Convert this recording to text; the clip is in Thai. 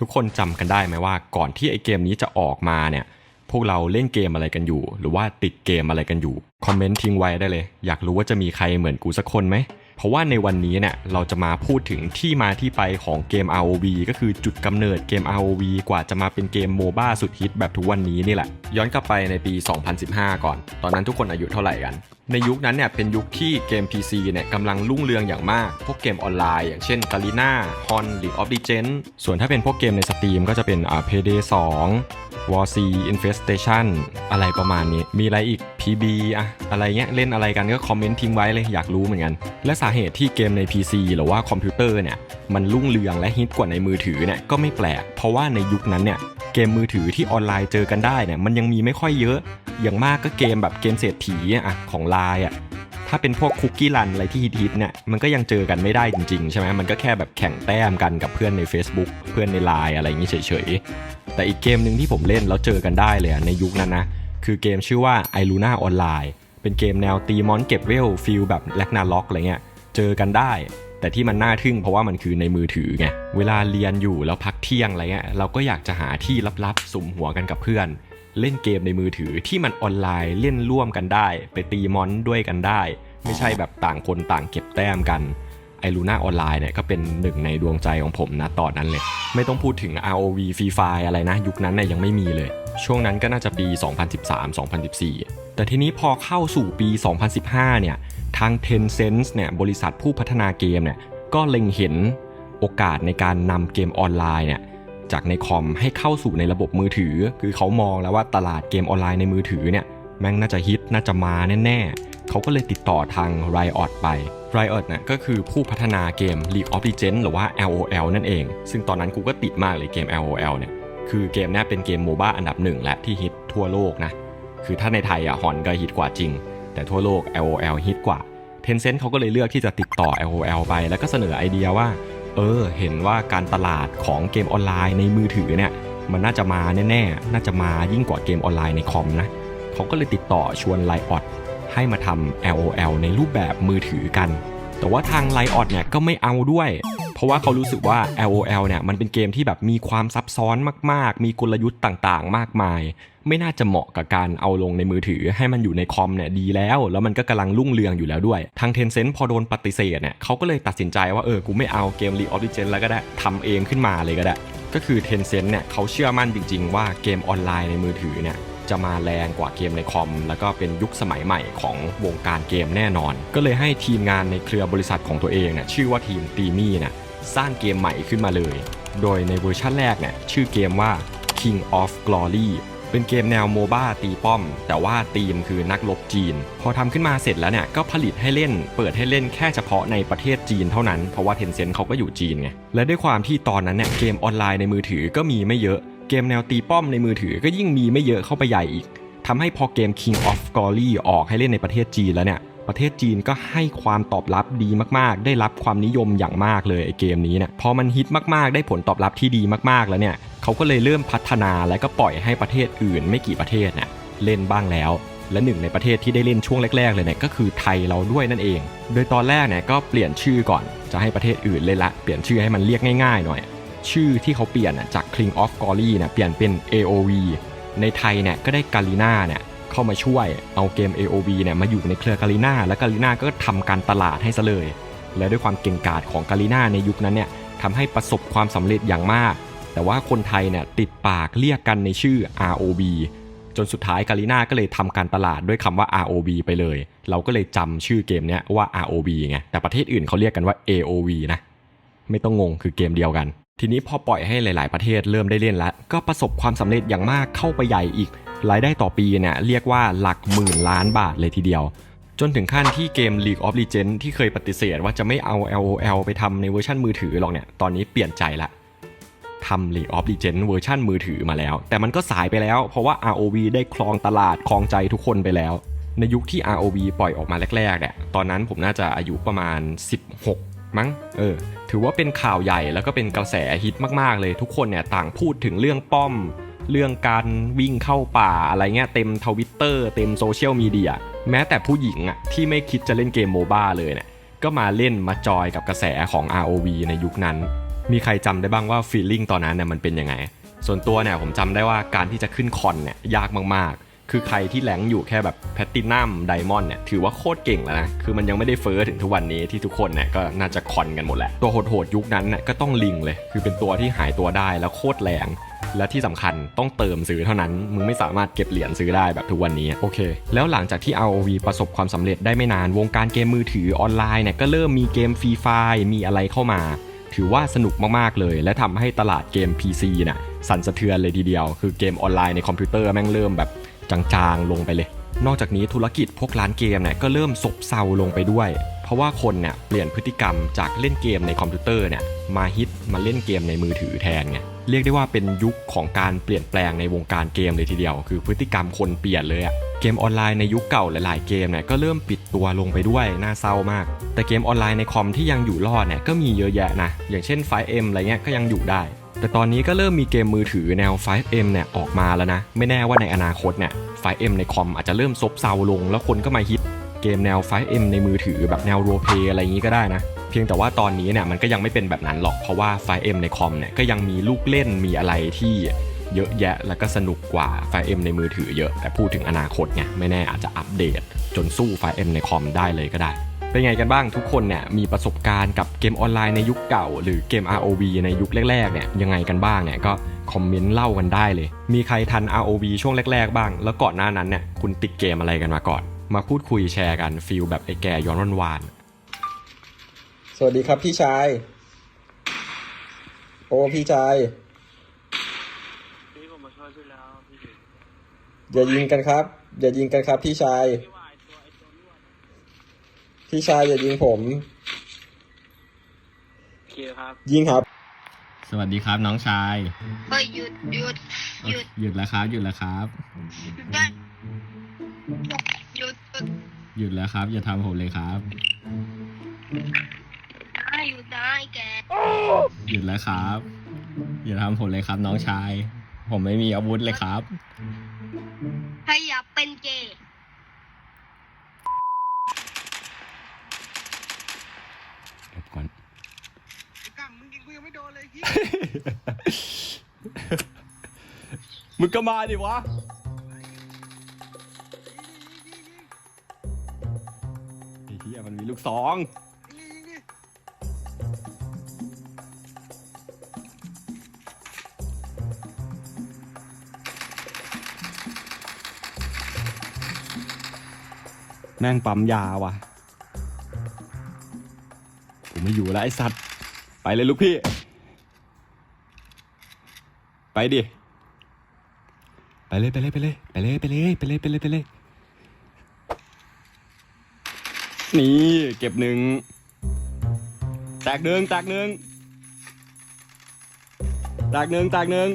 ทุกคนจำกันได้ไหมว่า ก่อนที่ไอเกมนี้จะออกมาเนี่ย พวกเราเล่นเกมอะไรกันอยู่ หรือว่าติดเกมอะไรกันอยู่ คอมเมนต์ทิ้งไว้ได้เลย อยากรู้ว่าจะมีใครเหมือนกูสักคนไหม เพราะว่าในวันนี้เนี่ยเราจะมาพูดถึงที่มาที่ไปของเกม ROV ก็คือจุดกำเนิดเกม ROV กว่าจะมาเป็นเกมโมบ้าสุดฮิตแบบทุกวันนี้นี่แหละ ย้อนกลับไปในปี 2015 ก่อน ตอนนั้นทุกคนอายุเท่าไหร่กัน ในยุคนั้นเนี่ยเป็นยุคที่เกม PC เนี่ยกำลังรุ่งเรืองอย่างมาก พวกเกมออนไลน์ อย่างเช่น g a l i n a Hon League of Legends ส่วนถ้าเป็นพวกเกมในสตรีมก็จะเป็นอ่า Payday 2 War C Infestation อะไรประมาณนี้ มีอะไรอีก PB อะอะไรเงี้ย เล่นอะไรกันก็คอมเมนต์ทิ้งไว้เลยอยากรู้เหมือนกัน และสาเหตุที่เกมใน PC หรือว่าคอมพิวเตอร์เนี่ย มันรุ่งเรืองและฮิตกว่าในมือถือเนี่ยก็ไม่แปลก เพราะว่าในยุคนั้นเนี่ยเกมมือถือที่ออนไลน์เจอกันได้เนี่ยมันยังมีไม่ค่อยเยอะ อย่างมากก็เกมแบบเกมเศรษฐีอะของไลน์อะ ถ้าเป็นพวกคุกกี้รันอะไรที่ฮิตๆเนี่ยมันก็ยังเจอกันไม่ได้จริงๆใช่ไหมมันก็แค่แบบแข่งแต้มกันกับเพื่อนใน Facebook เพื่อนใน Line อะไรอย่างนี้เฉยๆ แต่อีกเกมหนึ่งที่ผมเล่นแล้วเจอกันได้เลยในยุคนั้นนะคือเกมชื่อว่า i l u n a Online เป็นเกมแนวตีมอนเก็บเวลฟิลแบบแลกนาล็อกอะไรเงี้ยเจอกันได้ แต่ที่มันน่าทึ่งเพราะว่ามันคือในมือถือไงเวลาเรียนอยู่แล้วพักเที่ยงอะไรเงี้ยเราก็อยากจะหาที่ลับๆสุ่มหัวกันกับเพื่อน เล่นเกมในมือถือที่มันออนไลน์เล่นร่วมกันได้ ไปตีมอนด้วยกันได้ ไม่ใช่แบบต่างคนต่างเก็บแต้มกันไอลูน่าออนไลน์เนี่ยก็เป็นหนึ่งในดวงใจของผมนะตอนนั้นเลย ไม่ต้องพูดถึง ROV Free Fire อะไรนะ ยุคนั้นเนี่ยยังไม่มีเลย ช่วงนั้นก็น่าจะปี 2013-2014 แต่ทีนี้พอเข้าสู่ปี 2015 เนี่ย ทาง Tencent เนี่ยบริษัทผู้พัฒนาเกมเนี่ยก็เล็งเห็นโอกาสในการนำเกมออนไลน์เนี่ยจากในคอมให้เข้าสู่ในระบบมือถือ คือเขามองแล้วว่าตลาดเกมออนไลน์ในมือถือเนี่ยแม่งน่าจะฮิตน่าจะมาแน่ๆ เขาก็เลยติดต่อทาง Riot ไป Riot เนี่ยก็คือผู้พัฒนาเกม League of Legends หรือว่า LOL นั่นเอง ซึ่งตอนนั้นกูก็ติดมากเลยเกม LOL เนี่ย คือเกมนี้เป็นเกมโมบ้าอันดับหนึ่งและที่ฮิตทั่วโลกนะ คือถ้าในไทยอะฮอนก็ฮิตกว่าจริง แต่ทั่วโลก LOL ฮิตกว่า Tencent เขาก็เลยเลือกที่จะติดต่อ LOL ไป แล้วก็เสนอไอเดียว่า เออ เห็นว่าการตลาดของเกมออนไลน์ในมือถือเนี่ยมันน่าจะมาแน่ๆ น่าจะมายิ่งกว่าเกมออนไลน์ในคอมนะ เขาก็เลยติดต่อชวน l i ออด ให้มาทำ LOL ในรูปแบบมือถือกัน แต่ว่าทาง l i ออดเนี่ยก็ไม่เอาด้วย เพราะว่าเขารู้สึกว่า LOL เนี่ยมันเป็นเกมที่แบบมีความซับซ้อนมาก ๆ มีกลยุทธ์ต่างๆ มากมาย ไม่น่าจะเหมาะกับการเอาลงในมือถือให้มันอยู่ในคอมเนี่ยดีแล้ว แล้วมันก็กำลังรุ่งเรืองอยู่แล้วด้วย ทาง Tencent พอโดนปฏิเสธเนี่ยเขาก็เลยตัดสินใจว่าเออกูไม่เอาเกม League of Legends แล้วก็ได้ทำเองขึ้นมาเลยก็ได้ก็คือ Tencent เนี่ยเขาเชื่อมั่นจริง ๆ ว่าเกมออนไลน์ในมือถือเนี่ย จะมาแรงกว่าเกมในคอม แล้วก็เป็นยุคสมัยใหม่ของวงการเกมแน่นอน ก็เลยให้ทีมงานในเครือบริษัทของตัวเองเนี่ยชื่อว่าทีมตีมี่เนี่ยสร้างเกมใหม่ขึ้นมาเลย โดยในเวอร์ชันแรกเนี่ยชื่อเกมว่า King of Glory เป็นเกมแนวโมบ้าตีป้อม แต่ว่าธีมคือนักรบจีน พอทำขึ้นมาเสร็จแล้วเนี่ย ก็ผลิตให้เล่น เปิดให้เล่นแค่เฉพาะในประเทศจีนเท่านั้น เพราะว่า Tencent เขาก็อยู่จีนไง และด้วยความที่ตอนนั้นเนี่ยเกมออนไลน์ในมือถือก็มีไม่เยอะ เกมแนวตีป้อมในมือถือก็ยิ่งมีไม่เยอะเข้าไปใหญ่อีกทำให้พอเกม King of Glory ออกให้เล่นในประเทศจีนแล้วเนี่ยประเทศจีนก็ให้ความตอบรับดีมากๆ ได้รับความนิยมอย่างมากเลยไอเกมนี้เนี่ยพอมันฮิตมากๆ ได้ผลตอบรับที่ดีมากๆแล้วเนี่ยเขาก็เลยเริ่มพัฒนาและก็ปล่อยให้ประเทศอื่น ไม่กี่ประเทศเนี่ยเล่นบ้างแล้ว และหนึ่งในประเทศที่ได้เล่นช่วงแรก ๆ เลยเนี่ยก็คือไทยเราด้วยนั่นเอง โดยตอนแรกเนี่ยก็เปลี่ยนชื่อก่อนจะให้ประเทศอื่นเล่นละเปลี่ยนชื่อให้มันเรียกง่ายๆหน่อย ชื่อที่เขาเปลี่ยนจาก King of Glory เนี่ยเปลี่ยนเป็น AOV ในไทยเนี่ยก็ได้กาลิน่าเนี่ยเข้ามาช่วยเอาเกม AOV เนี่ยมาอยู่ในเครือกาลิน่าและกาลิน่าก็ทำการตลาดให้ซะเลย และด้วยความเก่งกาจของกาลิน่าในยุคนั้นเนี่ยทำให้ประสบความสำเร็จอย่างมาก แต่ว่าคนไทยเนี่ยติดปากเรียกกันในชื่อ ROV จนสุดท้ายกาลิน่าก็เลยทำการตลาดด้วยคำว่า ROV ไปเลย เราก็เลยจำชื่อเกมเนี้ยว่า ROV ไงแต่ประเทศอื่นเขาเรียกกันว่า AOV นะไม่ต้องงงคือเกมเดียวกัน ทีนี้พอปล่อยให้หลาย ๆ ประเทศเริ่มได้เล่นแล้ว ก็ประสบความสำเร็จอย่างมากเข้าไปใหญ่อีก รายได้ต่อปีเนี่ยเรียกว่าหลักหมื่นล้านบาทเลยทีเดียว จนถึงขั้นที่เกม League of Legends ที่เคยปฏิเสธว่าจะไม่เอา LOL ไปทำในเวอร์ชันมือถือหรอกเนี่ยตอนนี้เปลี่ยนใจละทำ League of Legends เวอร์ชันมือถือมาแล้ว แต่มันก็สายไปแล้ว เพราะว่า ROV ได้ครองตลาดครองใจทุกคนไปแล้ว ในยุคที่ ROV ปล่อยออกมาแรกๆเนี่ยตอนนั้นผมน่าจะอายุประมาณ 16 มั้งเออถือว่าเป็นข่าวใหญ่แล้วก็เป็นกระแสฮิตมากๆ เลยทุกคนเนี่ยต่างพูดถึงเรื่องป้อม เรื่องการวิ่งเข้าป่าอะไรเงี้ยเต็มทวิตเตอร์เต็มโซเชียลมีเดียแม้แต่ผู้หญิงอะที่ไม่คิดจะเล่นเกมโมบ้าเลยเนี่ยก็มาเล่นมาจอยกับกระแสของ ROV ในยุคนั้น มีใครจำได้บ้างว่าฟีลลิ่งตอนนั้นเนี่ยมันเป็นยังไง ส่วนตัวเนี่ยผมจำได้ว่าการที่จะขึ้นคอนเนี่ยยากมากๆ คือใครที่แรงอยู่แค่แบบแพตตินัมไดมอนด์เนี่ยถือว่าโคตรเก่งแล้วนะ คือมันยังไม่ได้เฟอร์ถึงทุกวันนี้ที่ทุกคนเนี่ยก็น่าจะคอนกันหมดแหละ ตัวโหดๆยุคนั้นเนี่ยก็ต้องลิงเลย คือเป็นตัวที่หายตัวได้แล้วโคตรแรงและที่สำคัญต้องเติมซื้อเท่านั้น มึงไม่สามารถเก็บเหรียญซื้อได้แบบทุกวันนี้ โอเค แล้วหลังจากที่ ROV ประสบความสำเร็จได้ไม่นาน วงการเกมมือถือออนไลน์เนี่ยก็เริ่มมีเกมฟรีไฟมีอะไรเข้ามา ถือว่าสนุกมากๆเลย และทำให้ตลาดเกม PC น่ะสั่นสะเทือนเลยทีเดียว คือเกมออนไลน์ในคอมพิวเตอร์แม่งเริ่มแบบ จางๆลงไปเลย นอกจากนี้ธุรกิจพวกร้านเกมเนี่ยก็เริ่มซบเซาลงไปด้วย เพราะว่าคนเนี่ยเปลี่ยนพฤติกรรมจากเล่นเกมในคอมพิวเตอร์เนี่ยมาฮิตมาเล่นเกมในมือถือแทนไงเรียกได้ว่าเป็นยุคของการเปลี่ยนแปลงในวงการเกมเลยทีเดียว คือพฤติกรรมคนเปลี่ยนเลยอะเกมออนไลน์ในยุคเก่าหลาย ๆ เกมเนี่ยก็เริ่มปิดตัวลงไปด้วยน่าเศร้ามาก แต่เกมออนไลน์ในคอมที่ยังอยู่รอดเนี่ยก็มีเยอะแยะนะอย่างเช่น 5M อะไรเงี้ยก็ยังอยู่ได้ แต่ตอนนี้ก็เริ่มมีเกมมือถือแนว 5M เนี่ยออกมาแล้วนะ ไม่แน่ว่าในอนาคตเนี่ย 5M ในคอมอาจจะเริ่มซบเซาลง แล้วคนก็มาฮิตเกมแนว 5M ในมือถือแบบแนวโรเพลย์อะไรอย่างนี้ก็ได้นะ เพียงแต่ว่าตอนนี้เนี่ยมันก็ยังไม่เป็นแบบนั้นหรอก เพราะว่า 5M ในคอมเนี่ยก็ยังมีลูกเล่นมีอะไรที่เยอะแยะแล้วก็สนุกกว่า 5M ในมือถือเยอะ แต่พูดถึงอนาคตไงไม่แน่อาจจะอัปเดต จนสู้ 5M ในคอมได้เลยก็ได้ เป็นไงกันบ้างทุกคนเนี่ยมีประสบการณ์กับเกมออนไลน์ในยุคเก่า หรือเกม ROV ในยุคแรกๆเนี่ยยังไงกันบ้างเนี่ยก็คอมเมนต์เล่ากันได้เลย มีใครทัน ROV ช่วงแรกๆบ้าง แล้วก่อนหน้านั้นเนี่ยคุณติดเกมอะไรกันมาก่อน มาพูดคุยแชร์กันฟีลแบบไอ้แกย้อนวันวานสวัสดีครับพี่ชาย โอ้พี่ชายพี่ผมมาช่วยพี่แล้วพี่อย่ายิงกันครับ อย่ายิงกันครับพี่ชาย พี่วายตัวไอตัวนี้ว พี่ชายอย่ายิงผม โอเคครับ ยิงครับ สวัสดีครับน้องชาย เฮ้ยหยุดหยุดหยุดหยุดแล้วครับ หยุดแล้วครับหยุดได้หยุดหยุดหยุดแล้วครับ อย่าทำผมเลยครับ ได้หยุดได้แกหยุดแล้วครับ อย่าทำผมเลยครับ น้องชาย ผมไม่มีอาวุธเลยครับถ้าอยากเป็นเกย์ หลบก่อน กังมึงูยังไม่โดนเลยพี่มึงก็มาดิวะ ไอ้เหี้ยมันมีลูกซองแม่งปั๊มยาว่ะ กูไม่อยู่แล้วไอ้สัตว์ ไปเลยลูกพี่ ไปดิ ไปเลยไปเลยไปเลยไปเลยไปเลยไปเลยไปเลยไปเลย นี่เก็บหนึ่งแตกหนึ่งแตกหนึ่งแตกหนึ่งแตกหนึ่ง